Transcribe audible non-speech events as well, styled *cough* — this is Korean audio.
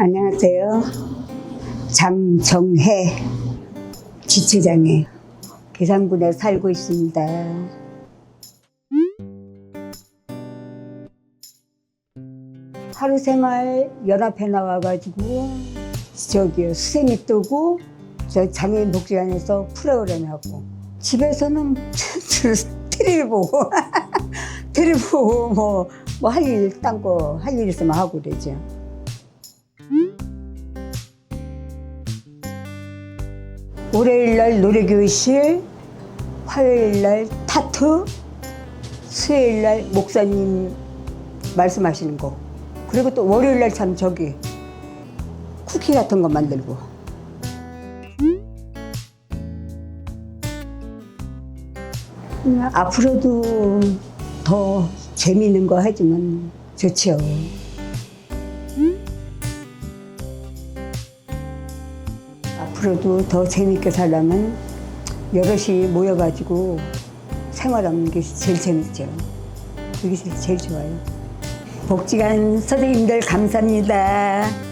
안녕하세요. 장정혜 지체장이에요. 계산군에 살고 있습니다. 하루생활 연합회 나와가지고 저기요 수세미 뜨고 저 장애인 복지관에서 프로그램 하고 집에서는 *laughs* 스트리를 보고 *laughs* 보고 *laughs* 뭐 뭐 할일딴거할일 있으면 하고 그러죠. 월요일 날 노래교실, 화요일 날 타투, 수요일 날 목사님 말씀하시는 거. 그리고 또 월요일 날 참 저기 쿠키 같은 거 만들고. 음, 앞으로도 더 재미있는 거 해주면 좋죠. 앞으로도 더 재밌게 살려면 여럿이 모여가지고 생활하는 게 제일 재밌죠. 그게 제일 좋아요. 복지관 선생님들 감사합니다.